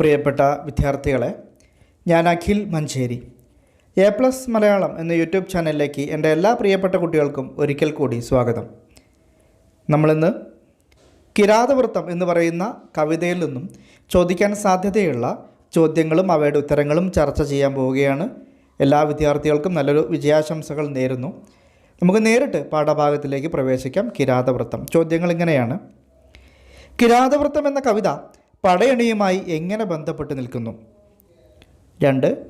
പ്രിയപ്പെട്ട വിദ്യാർത്ഥികളെ ഞാൻ അഖിൽ മഞ്ചേരി. എ പ്ലസ് മലയാളം എന്ന യൂട്യൂബ് ചാനലിലേക്ക് എന്റെ എല്ലാ പ്രിയപ്പെട്ട കുട്ടികൾക്കും ഒരിക്കൽ കൂടി സ്വാഗതം. നമ്മളിന്ന് കിരാതവൃത്തം എന്ന് പറയുന്ന കവിതയിൽ നിന്നും ചോദിക്കാൻ സാധ്യതയുള്ള ചോദ്യങ്ങളും അവയുടെ ഉത്തരങ്ങളും ചർച്ച ചെയ്യാൻ പോവുകയാണ്. എല്ലാ വിദ്യാർത്ഥികൾക്കും നല്ലൊരു വിജയാശംസകൾ നേരുന്നു. നമുക്ക് നേരിട്ട് പാഠഭാഗത്തിലേക്ക് പ്രവേശിക്കാം. കിരാതവൃത്തം. ചോദ്യങ്ങൾ ഇങ്ങനെയാണ്. കിരാതവൃത്തം എന്ന കവിത പടയണിയുമായി എങ്ങനെ ബന്ധപ്പെട്ട് നിൽക്കുന്നു? രണ്ട്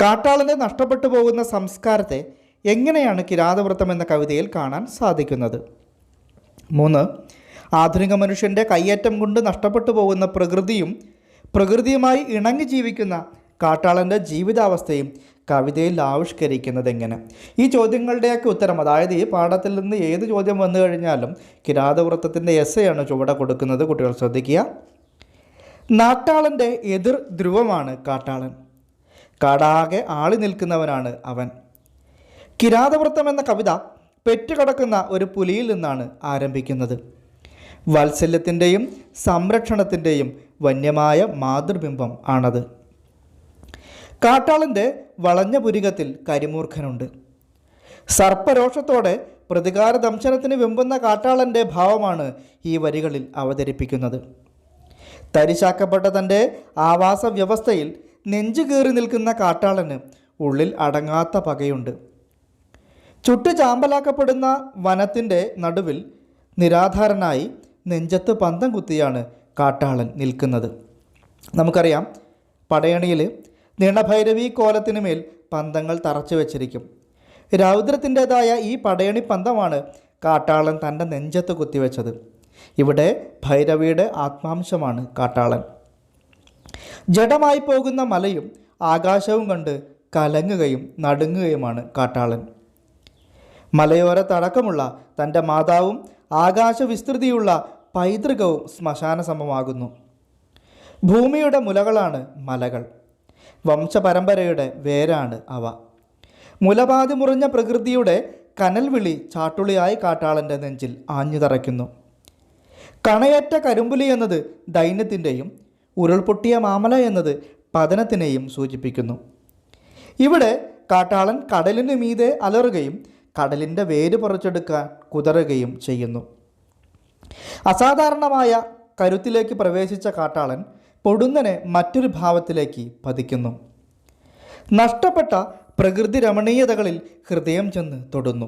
കാട്ടാളന്റെ നഷ്ടപ്പെട്ടു പോകുന്ന സംസ്കാരത്തെ എങ്ങനെയാണ് കിരാതവൃത്തം എന്ന കവിതയിൽ കാണാൻ സാധിക്കുന്നത്? മൂന്ന് ആധുനിക മനുഷ്യന്റെ കയ്യേറ്റം കൊണ്ട് നഷ്ടപ്പെട്ടു പോകുന്ന പ്രകൃതിയും പ്രകൃതിയുമായി ഇണങ്ങി ജീവിക്കുന്ന കാട്ടാളന്റെ ജീവിതാവസ്ഥയും കവിതയിൽ ആവിഷ്കരിക്കുന്നത് എങ്ങനെ ഈ ചോദ്യങ്ങളുടെയൊക്കെ ഉത്തരം അതായത് ഈ പാഠത്തിൽ നിന്ന് ഏത് ചോദ്യം വന്നു കഴിഞ്ഞാലും കിരാതവൃത്തത്തിന്റെ എസ്സയാണ് ചുവടെ കൊടുക്കുന്നത്. കുട്ടികൾ ശ്രദ്ധിക്കുക. നാട്ടാളന്റെ എതിർ ധ്രുവമാണ് കാട്ടാളൻ. കാടാകെ ആളി നിൽക്കുന്നവനാണ് അവൻ. കിരാതവൃത്തം എന്ന കവിത പെറ്റുകടക്കുന്ന ഒരു പുലിയിൽ നിന്നാണ് ആരംഭിക്കുന്നത്. വാത്സല്യത്തിന്റെയും സംരക്ഷണത്തിന്റെയും വന്യമായ മാതൃബിംബം ആണത്. കാട്ടാളന്റെ വളഞ്ഞ പുരികത്തിൽ കരിമൂർഖനുണ്ട്. സർപ്പരോഷത്തോടെ പ്രതികാര ദംശനത്തിന് വെമ്പുന്ന കാട്ടാളന്റെ ഭാവമാണ് ഈ വരികളിൽ അവതരിപ്പിക്കുന്നത്. തരിശാക്കപ്പെട്ട തന്റെ ആവാസ വ്യവസ്ഥയിൽ നെഞ്ചു കീറി നിൽക്കുന്ന കാട്ടാളന് ഉള്ളിൽ അടങ്ങാത്ത പകയുണ്ട്. ചുട്ടു ചാമ്പലാക്കപ്പെടുന്ന വനത്തിന്റെ നടുവിൽ നിരാധാരനായി നെഞ്ചത്ത് പന്തം കുത്തിയാണ് കാട്ടാളൻ നിൽക്കുന്നത്. നമുക്കറിയാം പടയണിയിൽ നിണഭൈരവി കോലത്തിനു മേൽ പന്തങ്ങൾ തറച്ചു വച്ചിരിക്കും. രൗദ്രത്തിന്റെതായ ഈ പടയണി പന്തമാണ് കാട്ടാളൻ തന്റെ നെഞ്ചത്ത് കുത്തിവെച്ചത്. ഇവിടെ ഭൈരവിയുടെ ആത്മാംശമാണ് കാട്ടാളൻ. ജഡമായി പോകുന്ന മലയും ആകാശവും കണ്ട് കലങ്ങുകയും നടുങ്ങുകയുമാണ് കാട്ടാളൻ. മലയോര തടക്കമുള്ള തന്റെ മാതാവും ആകാശവിസ്തൃതിയുള്ള പൈതൃകവും ശ്മശാന സമമാകുന്നു ഭൂമിയുടെ മുലകളാണ് മലകൾ. വംശപരമ്പരയുടെ വേരാണ് അവ. മുലപാതി മുറിഞ്ഞ പ്രകൃതിയുടെ കനൽവിളി ചാട്ടുളിയായി കാട്ടാളന്റെ നെഞ്ചിൽ ആഞ്ഞു തറയ്ക്കുന്നു കണയറ്റ കരിമ്പുലി എന്നത് ദൈന്യത്തിന്റെയും ഉരുൾപൊട്ടിയ മാമല എന്നത് പതനത്തിനെയും സൂചിപ്പിക്കുന്നു. ഇവിടെ കാട്ടാളൻ കടലിന് മീതെ അലറുകയും കടലിന്റെ വേര് പറിച്ചെടുക്കാൻ കുതറുകയും ചെയ്യുന്നു. അസാധാരണമായ കരുത്തിലേക്ക് പ്രവേശിച്ച കാട്ടാളൻ പൊടുന്നനെ മറ്റൊരു ഭാവത്തിലേക്ക് പതിക്കുന്നു. നഷ്ടപ്പെട്ട പ്രകൃതി രമണീയതകളിൽ ഹൃദയം ചെന്ന് തൊടുന്നു.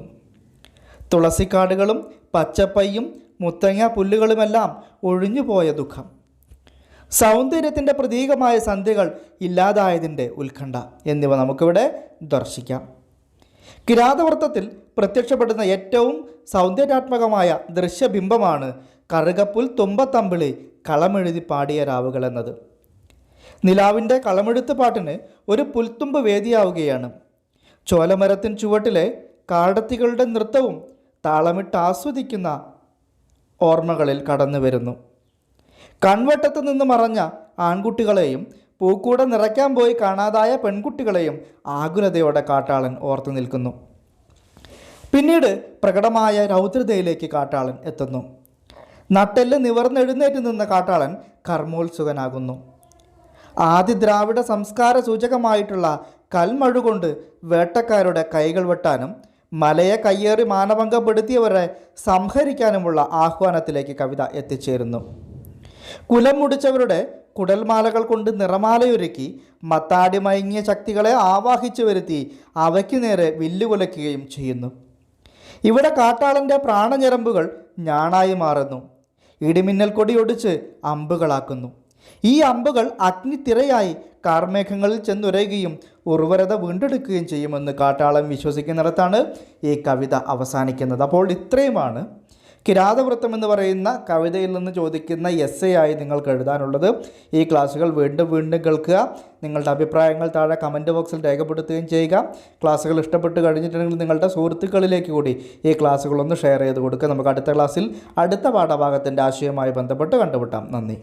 തുളസിക്കാടുകളും പച്ചപ്പയ്യും മുത്തങ്ങ പുല്ലുകളുമെല്ലാം ഒഴിഞ്ഞുപോയ ദുഃഖം. സൗന്ദര്യത്തിന്റെ പ്രതീകമായ സന്ധ്യകൾ ഇല്ലാതായതിന്റെ ഉത്കണ്ഠ എന്നിവ നമുക്കിവിടെ ദർശിക്കാം. കിരാതവൃത്തത്തിൽ പ്രത്യക്ഷപ്പെടുന്ന ഏറ്റവും സൗന്ദര്യാത്മകമായ ദൃശ്യബിംബമാണ് കറുകപ്പുൽ തുമ്പത്തമ്പിളി കളമെഴുതി പാടിയ രാവുകൾ എന്നത്. നിലാവിന്റെ കളമെഴുത്ത് പാട്ടിന് ഒരു പുൽത്തുമ്പ് വേദിയാവുകയാണ്. ചോലമരത്തിൻ ചുവട്ടിലെ കാടത്തികളുടെ നൃത്തവും താളമിട്ട് ആസ്വദിക്കുന്ന ഓർമ്മകളിൽ കടന്നു വരുന്നു. കൺവട്ടത്ത് നിന്ന് മറഞ്ഞ ആൺകുട്ടികളെയും പൂക്കൂടെ നിറയ്ക്കാൻ പോയി കാണാതായ പെൺകുട്ടികളെയും ആകുലതയോടെ കാട്ടാളൻ ഓർത്തു നിൽക്കുന്നു. പിന്നീട് പ്രകടമായ രൗദ്രതയിലേക്ക് കാട്ടാളൻ എത്തുന്നു. നട്ടെല്ല് നിവർന്നെഴുന്നേറ്റ് നിന്ന കാട്ടാളൻ കർമ്മോത്സുകനാകുന്നു. ആദ്യ ദ്രാവിഡ സംസ്കാര സൂചകമായിട്ടുള്ള കൽമഴുകൊണ്ട് വേട്ടക്കാരുടെ കൈകൾ വെട്ടാനും മലയെ കയ്യേറി മാനഭംഗപ്പെടുത്തിയവരെ സംഹരിക്കാനുമുള്ള ആഹ്വാനത്തിലേക്ക് കവിത എത്തിച്ചേരുന്നു. കുലം മുടിച്ചവരുടെ കുടൽമാലകൾ കൊണ്ട് നിറമാലയൊരുക്കി മത്താടി മയങ്ങിയ ശക്തികളെ ആവാഹിച്ചു വരുത്തി അവയ്ക്ക് നേരെ വില്ലുകുലയ്ക്കുകയും ചെയ്യുന്നു. ഇവിടെ കാട്ടാളന്റെ പ്രാണഞരമ്പുകൾ ഞാണായി മാറുന്നു. ഇടിമിന്നൽ കൊടിയൊടിച്ച് അമ്പുകളാക്കുന്നു. ഈ അമ്പുകൾ അഗ്നിത്തിരയായി കാർമേഘങ്ങളിൽ ചെന്നുരയുകയും ഉർവരത വീണ്ടെടുക്കുകയും ചെയ്യുമെന്ന് കാട്ടാളം വിശ്വസിക്കുന്നിടത്താണ് ഈ കവിത അവസാനിക്കുന്നത്. അപ്പോൾ ഇത്രയുമാണ് കിരാതവൃത്തം എന്ന് പറയുന്ന കവിതയിൽ നിന്ന് ചോദിക്കുന്ന എസ് എ ആയി നിങ്ങൾക്ക് എഴുതാനുള്ളത്. ഈ ക്ലാസ്സുകൾ വീണ്ടും വീണ്ടും കേൾക്കുക. നിങ്ങളുടെ അഭിപ്രായങ്ങൾ താഴെ കമന്റ് ബോക്സിൽ രേഖപ്പെടുത്തുകയും ചെയ്യുക. ക്ലാസ്സുകൾ ഇഷ്ടപ്പെട്ട് കഴിഞ്ഞിട്ടുണ്ടെങ്കിൽ നിങ്ങളുടെ സുഹൃത്തുക്കളിലേക്ക് കൂടി ഈ ക്ലാസ്സുകളൊന്ന് ഷെയർ ചെയ്ത് കൊടുക്കുക. നമുക്ക് അടുത്ത ക്ലാസ്സിൽ അടുത്ത പാഠഭാഗത്തിന്റെ ആശയവുമായി ബന്ധപ്പെട്ട് കണ്ടുമുട്ടാം. നന്ദി.